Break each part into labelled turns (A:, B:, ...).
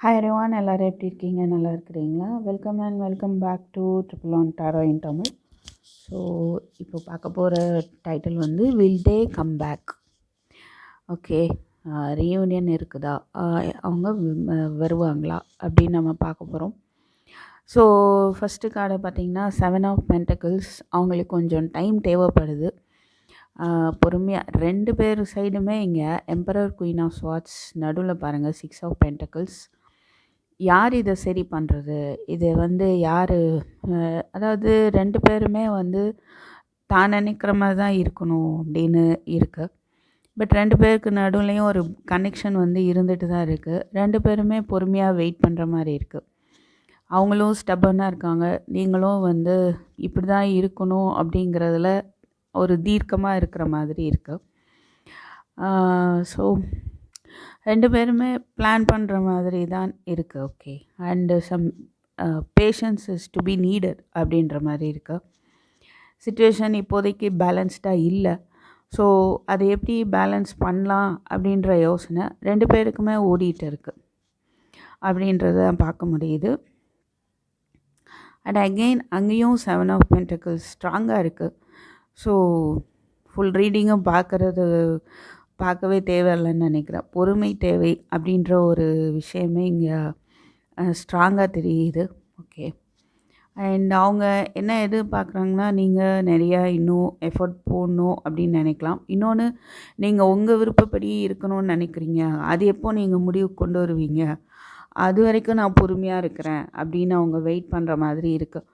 A: Hi everyone எல்லோரும் எப்படி இருக்கீங்க? நல்லா இருக்கிறீங்களா? Welcome and welcome back to triple one tarot in Tamil so இப்போ பார்க்க போகிற டைட்டில் வந்து will they come back okay reunion இருக்குதா? அவங்க வருவாங்களா? அப்படின்னு நம்ம பார்க்க போகிறோம் ஸோ ஃபஸ்ட்டு கார்டை பார்த்தீங்கன்னா செவன் ஆஃப் பென்டக்கிள்ஸ் அவங்களுக்கு கொஞ்சம் டைம் தேவைப்படுது. பொறுமையாக ரெண்டு பேர் சைடுமே இங்கே எம்பரர் குயின் ஆஃப் ஸ்வாட்ஸ் நடுவில் பாருங்கள் சிக்ஸ் ஆஃப் பென்டக்கிள்ஸ் யார் இதை சரி பண்ணுறது? இது வந்து யார் அதாவது ரெண்டு பேருமே வந்து தான் நினைக்கிற மாதிரி தான் இருக்கணும் அப்படின்னு இருக்குது பட் ரெண்டு பேருக்கு நடுவுலையும் ஒரு கனெக்ஷன் வந்து இருந்துட்டு தான் இருக்குது ரெண்டு பேருமே பொறுமையாக வெயிட் பண்ணுற மாதிரி இருக்குது அவங்களும் ஸ்டப்பனாக இருக்காங்க. நீங்களும் வந்து இப்படி தான் இருக்கணும் அப்படிங்கிறதுல ஒரு தீர்க்கமாக இருக்கிற மாதிரி இருக்குது ஸோ ரெண்டு பேருமே பிளான் பண்ணுற மாதிரி தான் இருக்குது okay and some patience is to be needed அப்படின்ற மாதிரி இருக்குது சுச்சுவேஷன் இப்போதைக்கு பேலன்ஸ்டாக இல்லை. ஸோ அதை எப்படி பேலன்ஸ் பண்ணலாம் அப்படின்ற யோசனை ரெண்டு பேருக்குமே ஓடிட்டு இருக்குது அப்படின்றத பார்க்க முடியுது. அண்ட் அகெயின் அங்கேயும் செவன் ஆஃப் பென்டக்கிள்ஸ் ஸ்ட்ராங்காக இருக்குது ஸோ ஃபுல் ரீடிங்கும் பார்க்குறது பார்க்கவே தேவையில்லைன்னு நினைக்கிறேன். பொறுமை தேவை அப்படின்ற ஒரு விஷயமே இங்கே ஸ்ட்ராங்காக தெரியுது. ஓகே அண்ட் அவங்க என்ன எதிர்பார்க்குறாங்கன்னா நீங்கள் நிறையா இன்னும் எஃபர்ட் போடணும் அப்படின்னு நினைக்கலாம். இன்னொன்று நீங்கள் உங்கள் விருப்பப்படி இருக்கணும்னு நினைக்கிறீங்க. அது எப்போ நீங்கள் முடிவு கொண்டு வருவீங்க? அது வரைக்கும் நான் பொறுமையாக இருக்கிறேன் அப்படின்னு அவங்க வெயிட் பண்ணுற மாதிரி இருக்குது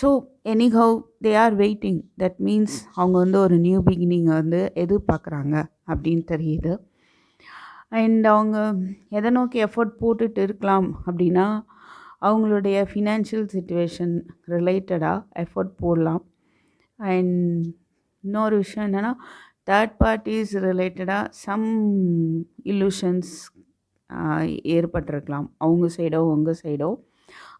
A: so anyhow they are waiting that means அவங்க வந்து ஒரு நியூ பிகினிங்கை வந்து எதிர்பார்க்குறாங்க அப்படின்னு தெரியுது. அண்ட் அவங்க எதை நோக்கி எஃபர்ட் போட்டுட்டு இருக்கலாம் அப்படின்னா அவங்களுடைய ஃபினான்ஷியல் சுச்சுவேஷன் ரிலேட்டடாக எஃபர்ட் போடலாம். அண்ட் இன்னொரு விஷயம் என்னென்னா தேர்ட் பார்ட்டிஸ் ரிலேட்டடாக சம் இல்லூஷன்ஸ் ஏற்பட்டிருக்கலாம். அவங்க சைடோ உங்கள் சைடோ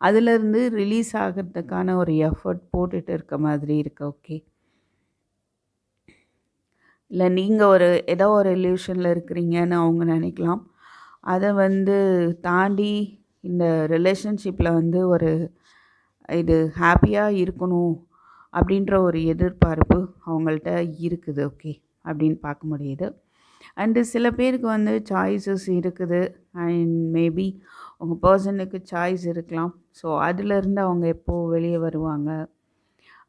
A: அதிலிருந்து ரிலீஸ் ஆகிறதுக்கான ஒரு எஃபர்ட் போட்டுட்டு இருக்க மாதிரி இருக்கு ஓகே இல்லை நீங்கள் ஒரு ஏதோ ஒரு ரிலேஷனில் இருக்கிறீங்கன்னு அவங்க நினைக்கலாம். அதை வந்து தாண்டி இந்த ரிலேஷன்ஷிப்பில் வந்து ஒரு இது ஹாப்பியாக இருக்கணும் அப்படின்ற ஒரு எதிர்பார்ப்பு அவங்கள்ட்ட இருக்குது ஓகே அப்படின்னு பார்க்க முடியுது. அண்டு சில பேருக்கு வந்து சாய்ஸஸ் இருக்குது. அண்ட் மேபி உங்கள் பர்சனுக்கு சாய்ஸ் இருக்கலாம். ஸோ அதிலிருந்து அவங்க எப்போது வெளியே வருவாங்க?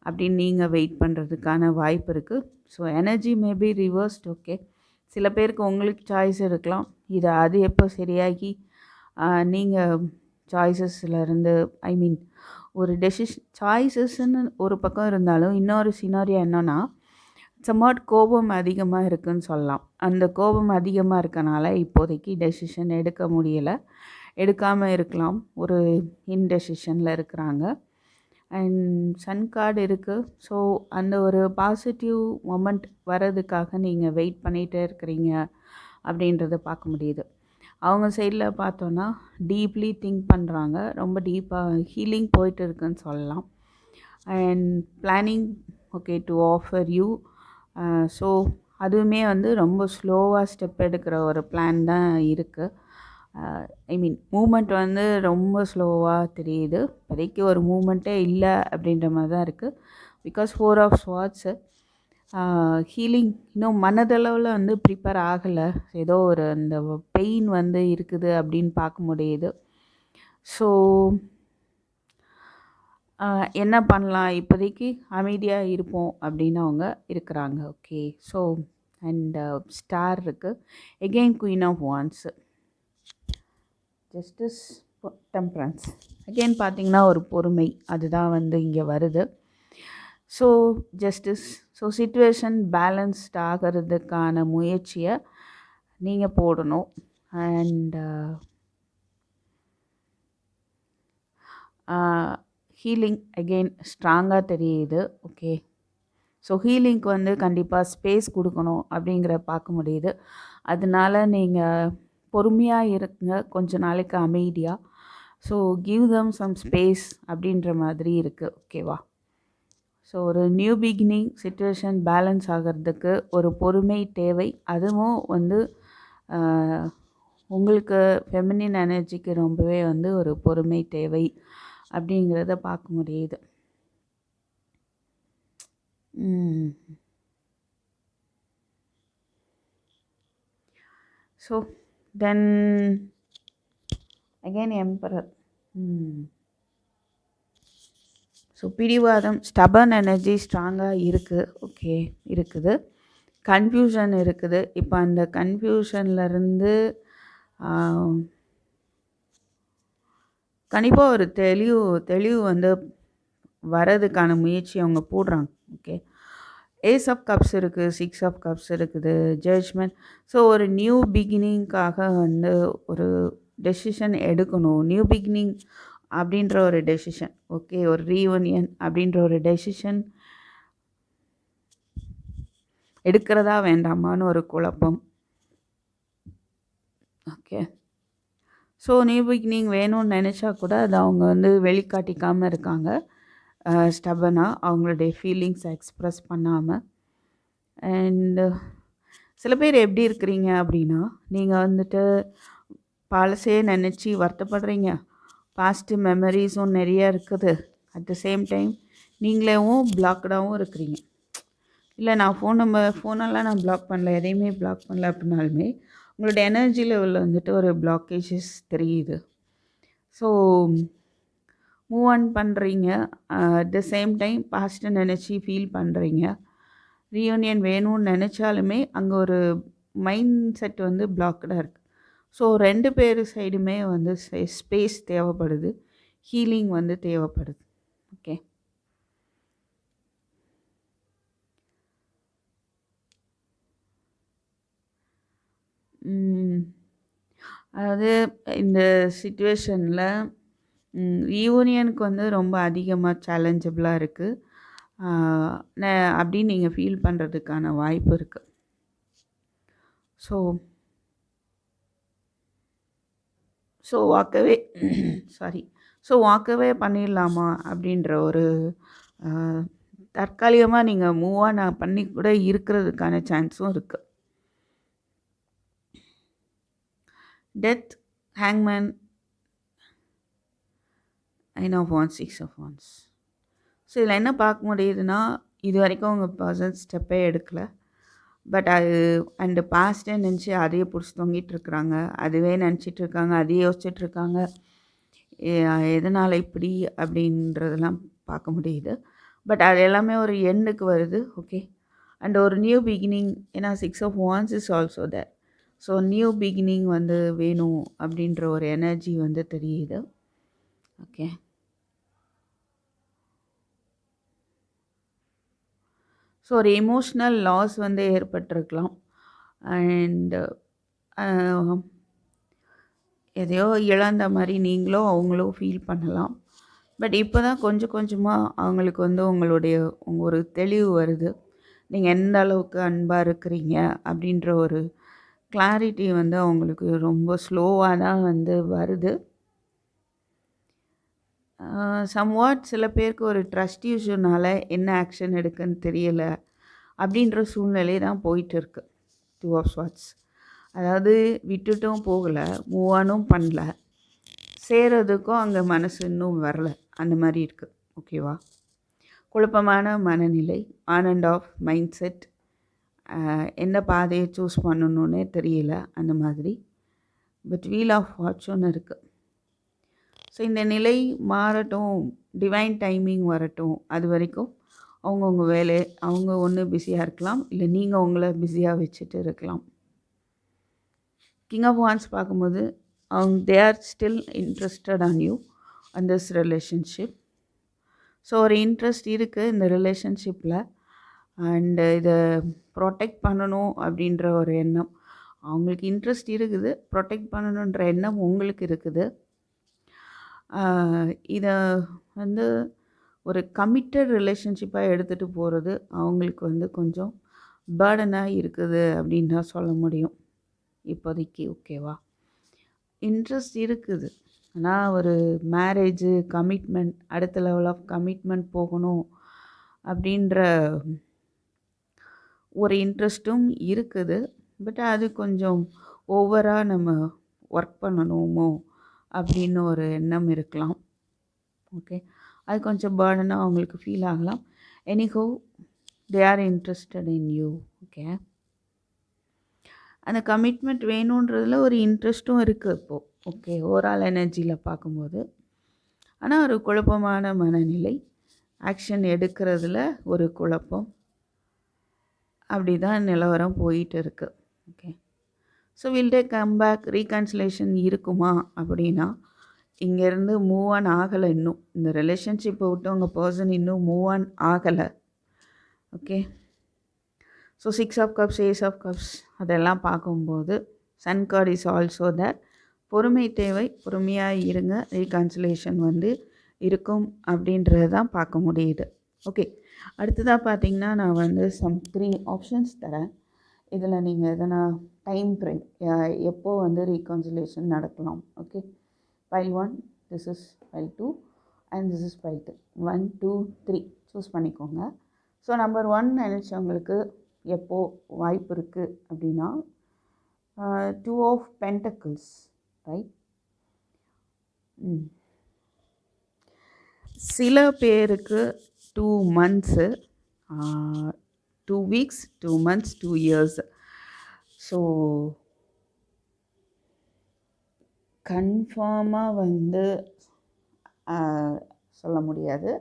A: அப்படின்னு நீங்கள் வெயிட் பண்ணுறதுக்கான வாய்ப்பு இருக்குது so energy maybe reversed okay சில பேருக்கு உங்களுக்கு சாய்ஸ் இருக்கலாம். இது அது எப்போ சரியாகி நீங்கள் சாய்ஸஸ்லேருந்து ஐ மீன் ஒரு டெசிஷன் சாய்ஸஸ்ன்னு ஒரு பக்கம் இருந்தாலும் இன்னொரு சினாரியா என்னன்னா சம்மாட் கோபம் அதிகமாக இருக்குன்னு சொல்லலாம். அந்த கோபம் அதிகமாக இருக்கனால இப்போதைக்கு டெசிஷன் எடுக்க முடியலை. எடுக்காமல் இருக்கலாம். ஒரு இன்டெசிஷனில் இருக்கிறாங்க. அண்ட் சன் கார்டு இருக்குது ஸோ அந்த ஒரு பாசிட்டிவ் மொமெண்ட் வர்றதுக்காக நீங்கள் வெயிட் பண்ணிகிட்டே இருக்கிறீங்க அப்படின்றத பார்க்க முடியுது. அவங்க சைடில் பார்த்தோன்னா டீப்லி திங்க் பண்ணுறாங்க ரொம்ப டீப்பாக ஹீலிங் போயிட்டு இருக்குன்னு சொல்லலாம். And planning okay to offer you so அதுவுமே வந்து ரொம்ப ஸ்லோவாக ஸ்டெப் எடுக்கிற ஒரு பிளான் தான் இருக்குது ஐ மீன் மூமெண்ட் வந்து ரொம்ப ஸ்லோவாக தெரியுது. இப்போதைக்கு ஒரு மூமெண்ட்டே இல்லை அப்படின்ற மாதிரி தான் இருக்குது because four of swords healing இன்னும் மனதளவில் வந்து ப்ரிப்பேர் ஆகலை. ஏதோ ஒரு அந்த பெயின் வந்து இருக்குது அப்படின்னு பார்க்க முடியுது. ஸோ என்ன பண்ணலாம்? இப்போதைக்கு அமைதியாக இருப்போம் அப்படின்னு அவங்க இருக்கிறாங்க ஓகே ஸோ அண்ட் ஸ்டார் இருக்குது again queen of wands justice temperance again பார்த்தீங்கன்னா ஒரு பொறுமை. அதுதான் வந்து இங்கே வருது. So justice so situation balanced ஆகிறதுக்கான முயற்சியை நீங்கள் போடணும். அண்ட் ஹீலிங் அகெயின் ஸ்ட்ராங்காக தெரியுது. ஓகே ஸோ ஹீலிங்க்கு வந்து கண்டிப்பாக ஸ்பேஸ் கொடுக்கணும் அப்படிங்கிற பார்க்க முடியுது. அதனால நீங்கள் பொறுமையாக இருங்க. கொஞ்ச நாளைக்கு அமைதியாக so give them some space அப்படின்ற மாதிரி இருக்குது ஓகேவா ஸோ ஒரு நியூ பிகினிங் சுச்சுவேஷன் பேலன்ஸ் ஆகிறதுக்கு ஒரு பொறுமை தேவை. அதுவும் வந்து உங்களுக்கு ஃபெமினின் எனர்ஜிக்கு ரொம்பவே வந்து ஒரு பொறுமை தேவை அப்படிங்கிறத பார்க்க முடியுது. So then again emperor so பிடிவாதம் ஸ்டபன் எனர்ஜி ஸ்ட்ராங்காக இருக்குது ஓகே இருக்குது. கன்ஃபியூஷன் இருக்குது. இப்போ அந்த கன்ஃபியூஷன்லேருந்து கண்டிப்பாக ஒரு தெளிவு தெளிவு வந்து வரதுக்கான முயற்சி அவங்க போடுறாங்க. ஓகே ஏஸ் ஆஃப் கப்ஸ் இருக்குது சிக்ஸ் ஆஃப் கப்ஸ் இருக்குது ஜட்ஜ்மெண்ட் ஸோ ஒரு நியூ பிகினிங்காக வந்து ஒரு டெசிஷன் எடுக்கணும். நியூ பிகினிங் அப்படின்ற ஒரு டெசிஷன் ஓகே ஒரு ரீயூனியன் அப்படின்ற ஒரு டெசிஷன் எடுக்கிறதா வேண்டாமான்னு ஒரு குழப்பம் ஓகே ஸோ நியூ பிகினிங் வேணும்னு நினச்சா கூட அதை அவங்க வந்து வெளிக்காட்டிக்காமல் இருக்காங்க. ஸ்டபனாக அவங்களுடைய ஃபீலிங்ஸை எக்ஸ்ப்ரெஸ் பண்ணாமல் அண்டு சில பேர் எப்படி இருக்கிறீங்க அப்படின்னா நீங்கள் வந்துட்டு பழசே நினச்சி வருத்தப்படுறீங்க. பாஸ்ட்டு மெமரிஸும் நிறையா இருக்குது. அட் த சேம் டைம் நீங்களேவும் பிளாக்டாகவும் இருக்கிறீங்க. இல்லை நான் ஃபோன் நம்பர் ஃபோனெல்லாம் நான் பிளாக் பண்ணல எதையுமே பிளாக் பண்ணல அப்படின்னாலுமே உங்களோட எனர்ஜி லெவலில் வந்துட்டு ஒரு பிளாக்கேஜஸ் தெரியுது. ஸோ மூவ் ஆன் பண்ணுறீங்க அட் த சேம் டைம் பாஸ்ட்டை நினச்சி ஃபீல் பண்ணுறீங்க ரீயூனியன் வேணும்னு நினச்சாலுமே அங்கே ஒரு மைண்ட் செட் வந்து பிளாக்டாக இருக்குது ஸோ ரெண்டு பேர் சைடுமே வந்து ஸ்பேஸ் தேவைப்படுது. ஹீலிங் வந்து தேவைப்படுது. ஓகே அதாவது இந்த சுச்சுவேஷனில் யூனியனுக்கு வந்து ரொம்ப அதிகமாக சேலஞ்சபிளாக இருக்குது அப்படின்னு நீங்கள் ஃபீல் பண்ணுறதுக்கான வாய்ப்பு இருக்குது so so walk away sorry so walk away பண்ணிடலாமா அப்படின்ற ஒரு தற்காலிகமாக நீங்கள் மூவ் ஆன் பண்ணி கூட இருக்கிறதுக்கான சான்ஸும் இருக்குது death ஹேங்மேன் nine of wands six of wands so இதில் என்ன பார்க்க முடியுதுன்னா இது வரைக்கும் உங்கள் பர்சன் ஸ்டெப்பே எடுக்கலை. பட் அது அண்டு பாஸ்ட்டே நினச்சி அதையே பிடிச்சி தொங்கிட்டு இருக்கிறாங்க. அதுவே நினச்சிட்டு இருக்காங்க அதையே யோசிச்சுட்டு இருக்காங்க. எதனால் இப்படி அப்படின்றதெல்லாம் பார்க்க முடியுது. பட் அது எல்லாமே ஒரு எண்டுக்கு வருது ஓகே அண்ட் ஒரு நியூ பிகினிங் ஏன்னா six of wands is also there so new beginning வந்து வேணும் அப்படின்ற ஒரு எனர்ஜி வந்து தெரியுது. ஓகே. ஸோ ஒரு எமோஷ்னல் லாஸ் வந்து ஏற்பட்டிருக்கலாம். அண்டு எதையோ இழந்த மாதிரி நீங்களும் அவங்களும் ஃபீல் பண்ணலாம். பட் இப்போ தான் கொஞ்சம் கொஞ்சமாக அவங்களுக்கு வந்து உங்களுடைய ஒரு தெளிவு வருது. நீங்கள் எந்த அளவுக்கு அன்பாக இருக்கிறீங்க அப்படின்ற ஒரு கிளாரிட்டி வந்து அவங்களுக்கு ரொம்ப ஸ்லோவாக தான் வந்து வருது. சம்வாட் சில பேருக்கு ஒரு ட்ரஸ்ட் இஷ்யூனால் என்ன ஆக்ஷன் எடுக்குன்னு தெரியலை அப்படின்ற சூழ்நிலை தான் போயிட்டு இருக்கு டூ ஆஃப் ஸ்வாட்ஸ் அதாவது விட்டுட்டும் போகலை மூவ் ஆனும் பண்ணல. சேரதுக்கும் அங்கே மனசு இன்னும் வரல. அந்த மாதிரி இருக்குது ஓகேவா குழப்பமான மனநிலை on and off mind set எந்த பாதையை சூஸ் பண்ணணுன்னே தெரியல அந்த மாதிரி. பட் வீல் ஆஃப் வாட்ச் ஒன்று இருக்குது ஸோ இந்த நிலை மாறட்டும் டிவைன் டைமிங் வரட்டும் அது வரைக்கும் அவங்கவுங்க வேலை அவங்க ஒன்று பிஸியாக இருக்கலாம் இல்லை நீங்கள் உங்களை பிஸியாக வச்சுட்டு இருக்கலாம். கிங் ஆஃப் வான்ஸ் பார்க்கும்போது அவங்க they are still interested on you and this relationship so ஒரு இன்ட்ரெஸ்ட் இருக்குது இந்த ரிலேஷன்ஷிப்பில் அண்டு இதை ப்ரொடெக்ட் பண்ணணும் அப்படின்ற ஒரு எண்ணம். அவங்களுக்கு இன்ட்ரெஸ்ட் இருக்குது ப்ரொடெக்ட் பண்ணணுன்ற எண்ணம் உங்களுக்கு இருக்குது. இதை வந்து ஒரு கமிட்டட் ரிலேஷன்ஷிப்பாக எடுத்துகிட்டு போகிறது அவங்களுக்கு வந்து கொஞ்சம் பேர்டனாக இருக்குது அப்படின்னு தான் சொல்ல முடியும். இப்போதைக்கு ஓகேவா? இன்ட்ரெஸ்ட் இருக்குது. ஆனால் ஒரு மேரேஜு கமிட்மெண்ட் அடுத்த லெவல் ஆஃப் கமிட்மெண்ட் போகணும் அப்படின்ற ஒரு இன்ட்ரெஸ்ட்டும் இருக்குது. பட் அது கொஞ்சம் ஓவராக நம்ம ஒர்க் பண்ணணுமோ அப்படின்னு ஒரு எண்ணம் இருக்கலாம். ஓகே அது கொஞ்சம் பேர்டனாக அவங்களுக்கு ஃபீல் ஆகலாம். Anyhow they are interested in you okay அந்த கமிட்மெண்ட் வேணுன்றதில் ஒரு இன்ட்ரெஸ்ட்டும் இருக்குது இப்போது ஓகே ஓவரால் எனர்ஜியில் பார்க்கும்போது. ஆனால் ஒரு குழப்பமான மனநிலை. ஆக்ஷன் எடுக்கிறதுல ஒரு குழப்பம். அப்படி தான் நிலவரம் போயிட்டு இருக்குது okay so will they come back reconciliation இருக்குமா அப்படின்னா இங்கேருந்து மூவ் ஆன் ஆகலை இன்னும். இந்த ரிலேஷன்ஷிப்பை விட்டு உங்கள் பர்சன் இன்னும் மூவ் ஆன் ஆகலை. Okay so six of cups ace of cups அதெல்லாம் பார்க்கும்போது sun card is also that பொறுமை தேவை பொறுமையாக இருங்க. ரீகன்சிலேஷன் வந்து இருக்கும் அப்படின்றது தான் பார்க்க முடியுது. ஓகே அடுத்ததாக பார்த்தீங்கன்னா நான் வந்து சம் த்ரீ ஆப்ஷன்ஸ் தரேன். இதில் நீங்கள் எதனா டைம் ஃப்ரேம் எப்போது வந்து ரீகன்சிலேஷன் நடக்கலாம்? Okay pile one this is pile two and this is pile two one two three choose பண்ணிக்கோங்க. ஸோ நம்பர் ஒன் நினச்சவங்களுக்கு எப்போது வாய்ப்பு இருக்குது அப்படின்னா டூ ஆஃப் பென்டக்கிள்ஸ் ரைட் சில பேருக்கு two months two weeks two months two years so கன்ஃபார்மாக வந்து சொல்ல முடியாது.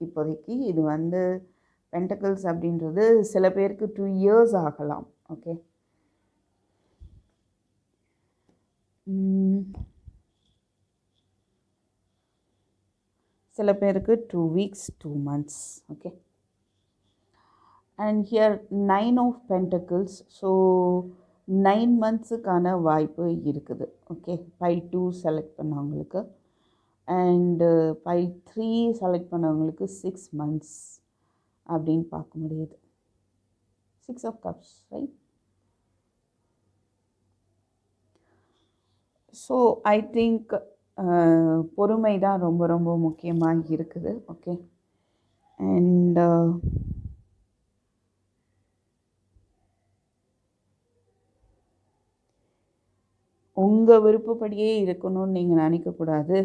A: இப்போதைக்கு இது வந்து பென்டக்கிள்ஸ் அப்படின்றது சில பேருக்கு டூ இயர்ஸ் ஆகலாம் ஓகே சில பேருக்கு two weeks two months okay and here nine of pentacles so nine மந்த்ஸுக்கான வாய்ப்பு இருக்குது. ஓகே ஃபைவ் டூ செலக்ட் பண்ணவங்களுக்கு. அண்டு ஃபைவ் த்ரீ செலக்ட் பண்ணவங்களுக்கு சிக்ஸ் மந்த்ஸ் அப்படின்னு பார்க்க முடியுது. Six of cups right so I think பொறுமை தான் ரொம்ப ரொம்ப முக்கியமாக இருக்குது. ஓகே அண்ட் உங்கள் விருப்பப்படியே இருக்கணும்னு நீங்கள் நினைக்கக்கூடாது.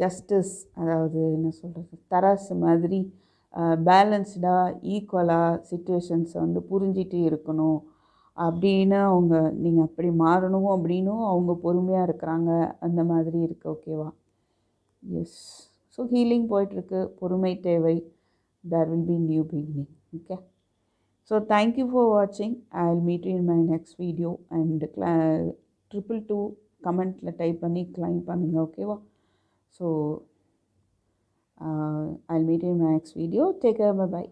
A: ஜஸ்டிஸ் அதாவது என்ன சொல்கிறது தராசு மாதிரி பேலன்ஸ்டாக ஈக்குவலாக சுச்சுவேஷன்ஸை வந்து புரிஞ்சிட்டு இருக்கணும். அப்படின்னு அவங்க நீங்கள் அப்படி மாறணும் அப்படின்னும் அவங்க பொறுமையாக இருக்கிறாங்க. அந்த மாதிரி இருக்குது ஓகேவா எஸ் ஸோ ஹீலிங் போயிட்டுருக்கு. பொறுமை தேவை. There will be new beginning okay so thank you for வாட்சிங் I will meet in my next video and கிளா ட்ரிபிள் டூ கமெண்ட்டில் டைப் பண்ணி கிளைம் பண்ணுங்கள் ஓகேவா so I will meet in my next video take care bye